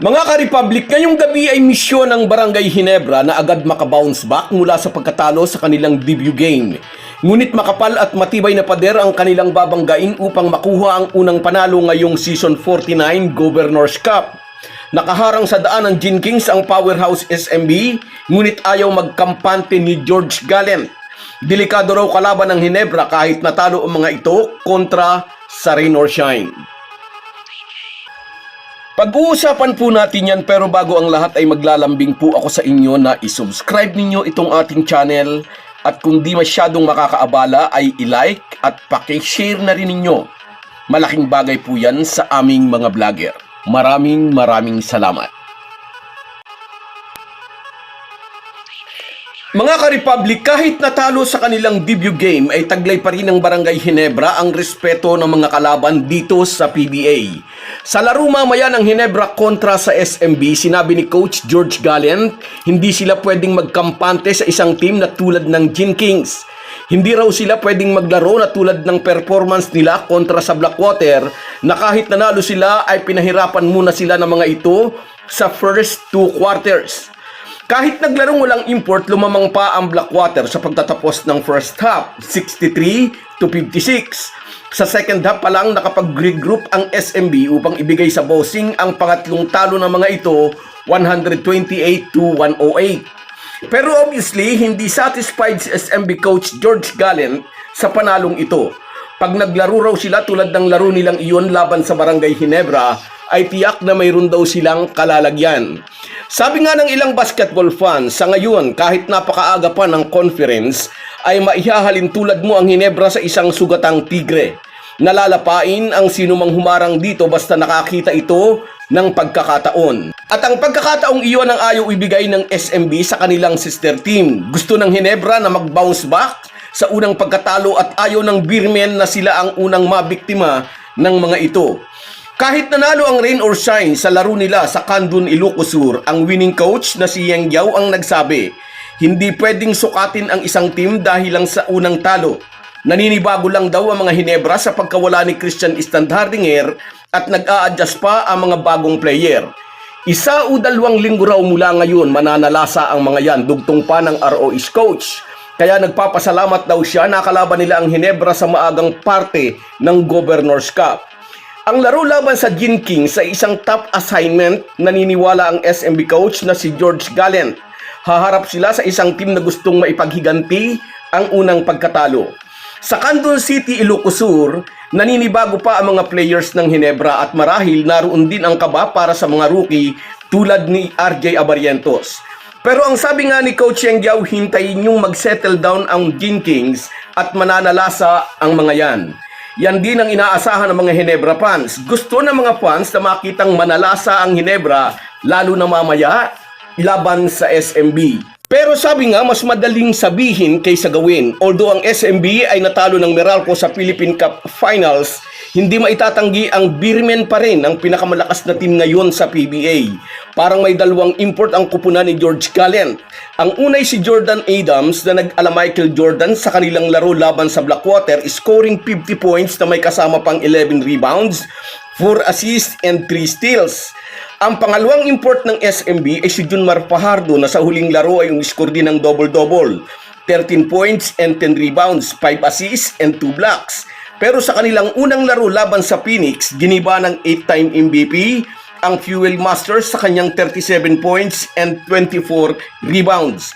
Mga ka-Republic, ngayong gabi ay misyon ng Barangay Hinebra na agad makabounce back mula sa pagkatalo sa kanilang debut game. Ngunit makapal at matibay na pader ang kanilang babanggain upang makuha ang unang panalo ngayong Season 49 Governors Cup. Nakaharang sa daan ng Gin Kings ang powerhouse SMB, ngunit ayaw magkampante ni George Gallant. Delikado raw kalaban ng Hinebra kahit natalo ang mga ito kontra sa Rain or Shine. Pag-uusapan po natin yan pero bago ang lahat ay maglalambing po ako sa inyo na isubscribe ninyo itong ating channel at kung di masyadong makakaabala ay i-like at pakishare na rin ninyo. Malaking bagay po yan sa aming mga vlogger. Maraming maraming salamat. Mga ka-Republic, kahit natalo sa kanilang debut game ay taglay pa rin ng Barangay Hinebra ang respeto ng mga kalaban dito sa PBA. Sa laro mamaya ng Hinebra kontra sa SMB, sinabi ni Coach George Gallant, hindi sila pwedeng magkampante sa isang team na tulad ng Gin Kings. Hindi raw sila pwedeng maglaro na tulad ng performance nila kontra sa Blackwater na kahit nanalo sila ay pinahirapan muna sila ng mga ito sa first two quarters. Kahit naglarong walang import, lumamang pa ang Blackwater sa pagtatapos ng first half, 63 to 56. Sa second half pa lang nakapag-regroup ang SMB upang ibigay sa bossing ang pangatlong talo ng mga ito, 128 to 108. Pero obviously, hindi satisfied si SMB coach George Gallant sa panalong ito. Pag naglaro raw sila tulad ng laro nilang iyon laban sa Barangay Hinebra, ay tiyak na mayroon daw silang kalalagyan. Sabi nga ng ilang basketball fans, sa ngayon kahit napakaaga pa ng conference, ay maihahalin tulad mo ang Hinebra sa isang sugatang tigre. Nalalapain ang sino mang humarang dito basta nakakita ito ng pagkakataon. At ang pagkakataong iyon ang ayaw ibigay ng SMB sa kanilang sister team. Gusto ng Hinebra na mag-bounce back sa unang pagkatalo at ayaw ng Beermen na sila ang unang mabiktima ng mga ito. Kahit nanalo ang rain or shine sa laro nila sa Kandun Ilocosur, ang winning coach na si Yang Yao ang nagsabi, hindi pwedeng sukatin ang isang team dahil lang sa unang talo. Naninibago lang daw ang mga Hinebra sa pagkawala ni Christian Standhardinger at nag-a-adjust pa ang mga bagong player. Isa o dalawang linggo raw mula ngayon mananalasa ang mga yan dugtong pa ng ROH coach. Kaya nagpapasalamat daw siya na kalaban nila ang Hinebra sa maagang parte ng Governor's Cup. Ang laro laban sa Gin King sa isang top assignment, naniniwala ang SMB coach na si George Gallant. Haharap sila sa isang team na gustong maipaghiganti ang unang pagkatalo. Sa Candon City, Ilocosur, naninibago pa ang mga players ng Hinebra at marahil naroon din ang kaba para sa mga rookie tulad ni RJ Abarientos. Pero ang sabi nga ni Coach Yang Yao, hintayin yung mag-settle down ang Gin Kings at mananalasa ang mga yan. Yan din ang inaasahan ng mga Hinebra fans. Gusto ng mga fans na makitang manalasa ang Hinebra, lalo na mamaya, laban sa SMB. Pero sabi nga, mas madaling sabihin kaysa gawin. Although ang SMB ay natalo ng Meralco sa Philippine Cup Finals, hindi maitatanggi ang Birmen pa rin ang pinakamalakas na team ngayon sa PBA. Parang may dalawang import ang kupunan ni George Gallant. Ang unay si Jordan Adams na nag-ala Michael Jordan sa kanilang laro laban sa Blackwater, scoring 50 points na may kasama pang 11 rebounds, 4 assists and 3 steals. Ang pangalawang import ng SMB ay si Junmar Fajardo na sa huling laro ay umiscore din ng double-double. 13 points and 10 rebounds, 5 assists and 2 blocks. Pero sa kanilang unang laro laban sa Phoenix, giniba ng 8-time MVP ang Fuel Masters sa kanyang 37 points and 24 rebounds.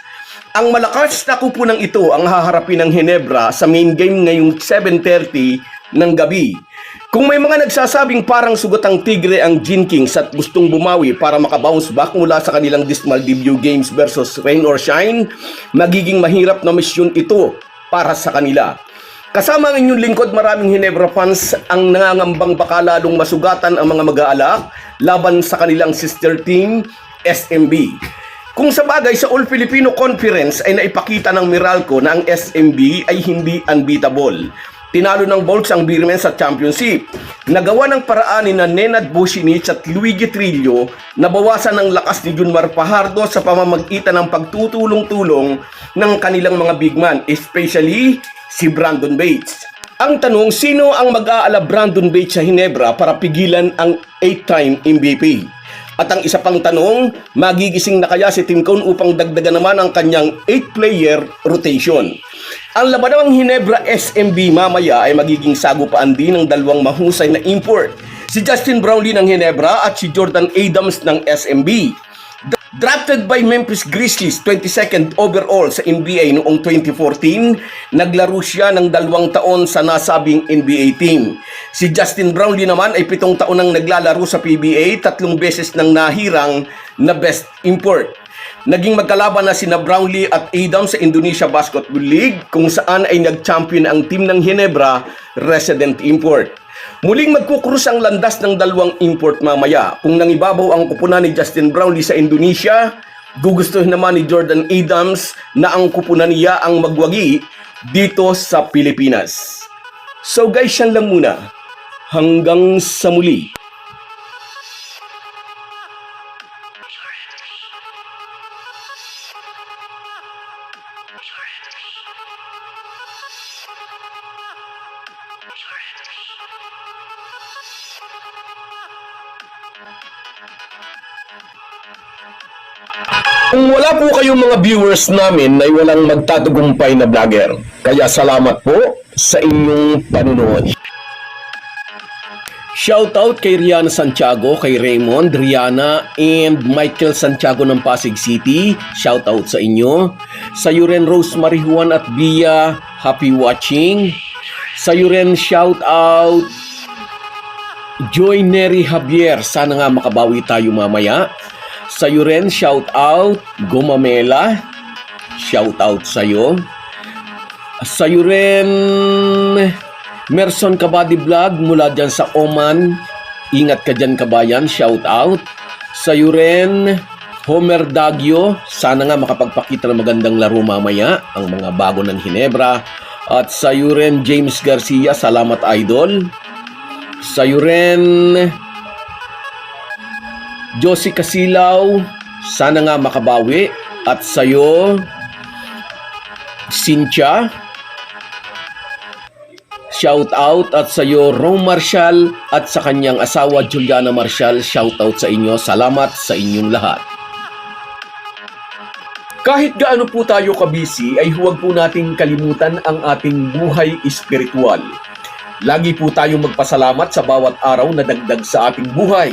Ang malakas na kupunang ito ang haharapin ng Hinebra sa main game ngayong 7.30 ng gabi. Kung may mga nagsasabing parang sugatang tigre ang Gin Kings at gustong bumawi para makabounce back mula sa kanilang dismal debut games versus Rain or Shine, magiging mahirap na misyon ito para sa kanila. Kasama ang inyong lingkod, maraming Hinebra fans ang nangangambang baka lalong masugatan ang mga mag-aalak laban sa kanilang sister team, SMB. Kung sa bagay sa All Filipino Conference ay naipakita ng Meralco na ang SMB ay hindi unbeatable. Tinalo ng Bolts ang Beermen sa championship. Nagawa ng paraan ni na Nenad Bushinich at Luigi Trillo na bawasan ng lakas ni Junmar Fajardo sa pamamagitan ng pagtutulong-tulong ng kanilang mga big man, especially si Brandon Bates. Ang tanong, sino ang mag-aala Brandon Bates sa Hinebra para pigilan ang 8-time MVP? At ang isa pang tanong, magigising na kaya si Tim Cone upang dagdagan naman ang kanyang 8-player rotation? Ang labanang Hinebra SMB mamaya ay magiging sagupaan din ng dalawang mahusay na import. Si Justin Brownlee ng Hinebra at si Jordan Adams ng SMB. Drafted by Memphis Grizzlies 22nd overall sa NBA noong 2014, naglaro siya ng dalawang taon sa nasabing NBA team. Si Justin Brownlee naman ay pitong taon nang naglalaro sa PBA, tatlong beses nang nahirang na best import. Naging magkalaban na sina Brownlee at Adams sa Indonesia Basketball League kung saan ay nag-champion ang team ng Ginebra, resident import. Muling magkukrus ang landas ng dalawang import mamaya. Kung nangibabaw ang kupunan ni Justin Brownlee sa Indonesia, gugustuhin naman ni Jordan Adams na ang kupunan niya ang magwagi dito sa Pilipinas. So guys, yan lang muna. Hanggang sa muli. Kung wala po kayong mga viewers namin ay walang magtatagumpay na vlogger. Kaya salamat po sa inyong panunood. Shoutout kay Rihanna Santiago, kay Raymond, Rihanna, and Michael Santiago ng Pasig City. Shoutout sa inyo. Sa iyo rin Rosemary Juan at Bia, happy watching. Sa iyo rin shoutout Joy Neri Javier, sana nga makabawi tayo mamaya. Sa iyo rin, shout out, Gumamela. Shout out sa iyo. Sa iyo rin, Merson Kabady Vlog mula dyan sa Oman. Ingat ka dyan kabayan, shout out. Sa iyo rin, Homer Dagyo, sana nga makapagpakita ng magandang laro mamaya, ang mga bago ng Hinebra. At sa iyo rin, James Garcia, salamat idol. Sa iyo rin, Josie Casilaw, sana nga makabawi. At sa'yo, Cynthia, shout out. At sa'yo, Rome Marshall at sa kanyang asawa Juliana Marshall, shout out sa inyo. Salamat sa inyong lahat. Kahit gaano po tayo kabisi, ay huwag po nating kalimutan ang ating buhay espiritual. Lagi po tayong magpasalamat sa bawat araw na dagdag sa ating buhay.